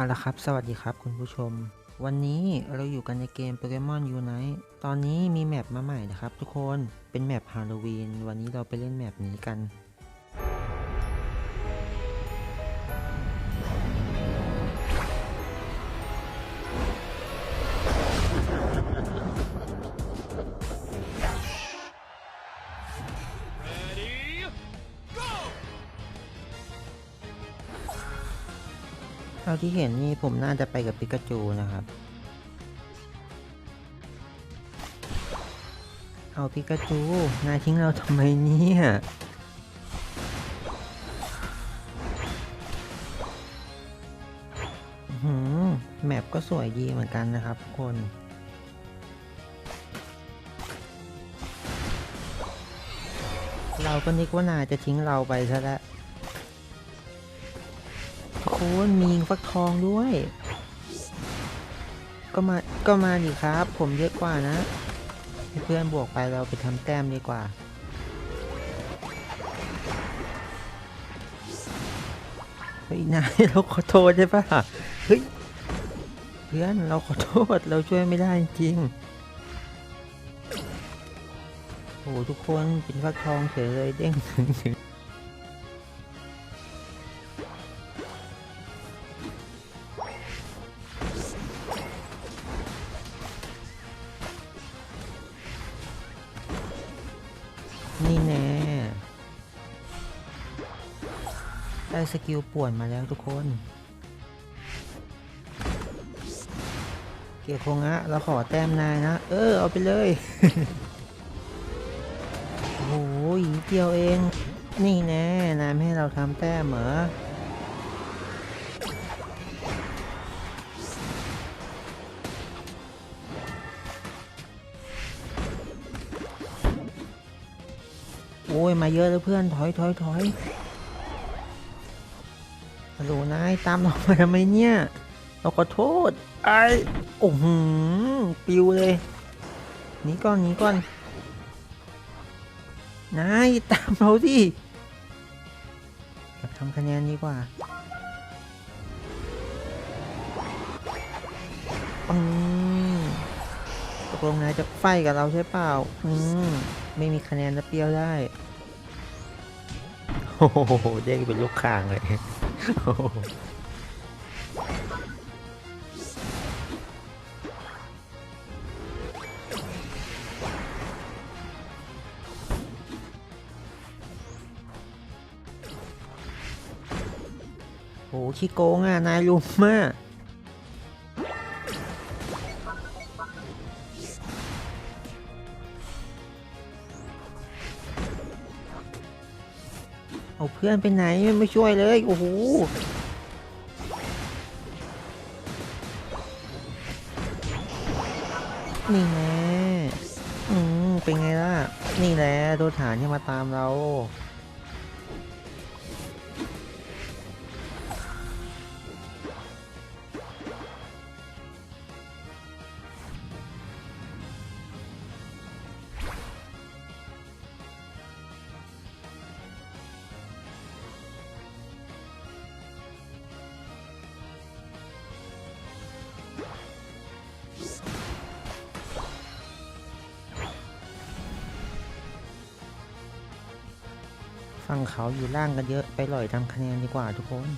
เอาละครับ สวัสดีครับคุณผู้ชม วันนี้เราอยู่กันในเกมโปเกมอนยูไนต์ตอนนี้มีแมปมาใหม่นะครับทุกคน เป็นแมปฮาโลวีน วันนี้เราไปเล่นแมปนี้กัน เท่าที่เห็นนี่ผมน่าจะไปกับปิกาจูนะครับ เอาปิกาจู นายทิ้งเราทำไมเนี่ยแมปก็สวยดีเหมือนกันนะครับทุกคนเราก็นึกว่านายจะทิ้งเราไปซะแล้ว ทุกคนมีฟักทองด้วย ก็มา ก็มาดิครับ ผมเยอะกว่านะ เพื่อนบวกไปเราไปทำแต้มดีกว่า เฮ้ยนายเราขอโทษได้ปะเฮ้ย เพื่อนเราขอโทษเราช่วยไม่ได้จริงโอ้โหทุกคนเป็นฟักทองเฉยเลยเด้งถึง ได้สกิลป่วนมาแล้วทุกคน เกียร์คงอะเราขอแต้มนายนะ เออ เอาไปเลย โอ้โหอีกเดียวเอง นี่แน่นายไม่ให้เราทำแต้มเหรอโอ้ยมาเยอะแล้วเพื่อนถอยถอยถอย ฮัลโหลนายตามเรามาทำไมเนี่ย เราขอโทษ ไอ้โอ้โหปิวเลยหนีก่อนหนีก่อน นายตามเราสิทำคะแนนดีกว่าอืมตกลงนายจะไฟกับเราใช่เปล่า อืม ไม่มีคะแนนแล้วเปรี้ยวได้ โอ้โห เด้งเป็นลูกข่างเลย โอ้ขี้โกงอะ นายลุมมาก เอาเพื่อนไปไหนไม่ช่วยเลยโอ้โหนี่แน่อืมเป็นไงล่ะ นี่แหละโดนฐานที่มาตามเรา ฝั่งเขาอยู่ล่างกันเยอะไปลอยทำคะแนนดีกว่าทุกคน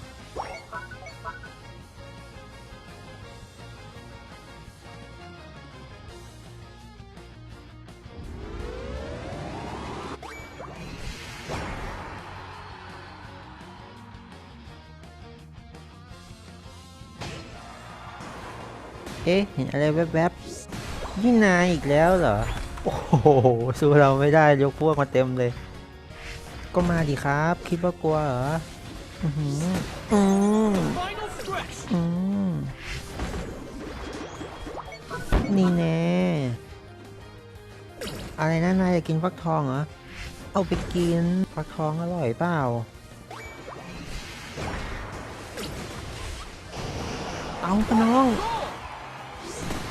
เอ๊ะ เห็นอะไรแวบๆ นี่นายอีกแล้วเหรอ โอ้โห สู้เราไม่ได้ยกพวกมาเต็มเลย ก็มาดิครับ คิดว่ากลัวเหรอ อือหืออืมอืมนี่แน่อะไรนะนายอยากกินฟักทองเหรอ เอาไปกินฟักทองอร่อยเปล่า เอาปะน้อง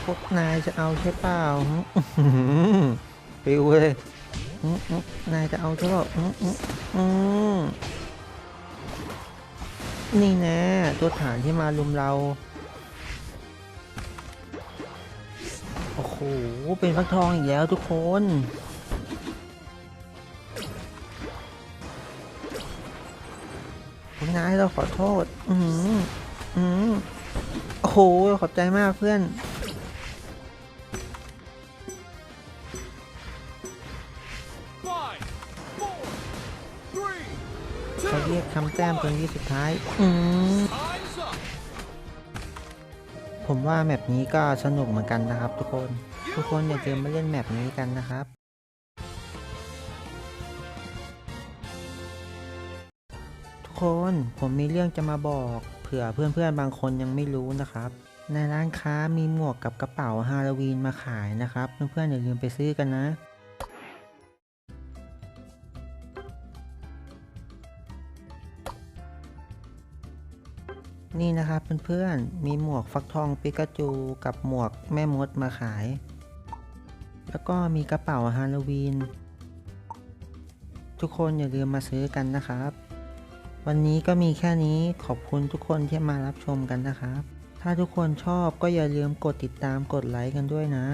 พวกนายจะเอาใช่เปล่าอื้อหือปิวเลย นายจะเอาใช่เปล่าอื้ออื้ออืมนี่แน่ตัวฐานที่มาลุมเรา โอ้โห เป็นฟักทองอีกแล้วทุกคน นายเราขอโทษ อือหืออือหือโอ้โห ขอบใจมากเพื่อน แต้มตรงที่สุดท้ายอืม time's up. ผมว่าแมปนี้ก็สนุกเหมือนกันนะครับ ทุกคน ทุกคนอย่าลืมมาเล่นแมปนี้กันนะครับทุกคนผมมีเรื่องจะมาบอกเผื่อเพื่อนๆบางคนยังไม่รู้นะครับ ในร้านค้ามีหมวกกับกระเป๋าฮาโลวีนมาขายนะครับ เพื่อนๆอย่าลืมไปซื้อกันนะ นี่นะครับเพื่อนๆ มีหมวกฟักทองปิกาจูกับหมวกแม่มดมาขาย แล้วก็มีกระเป๋าฮาโลวีน ทุกคนอย่าลืมมาซื้อกันนะครับ วันนี้ก็มีแค่นี้ขอบคุณทุกคนที่มารับชมกันนะครับ ถ้าทุกคนชอบก็อย่าลืมกดติดตามกดไลค์กันด้วยนะ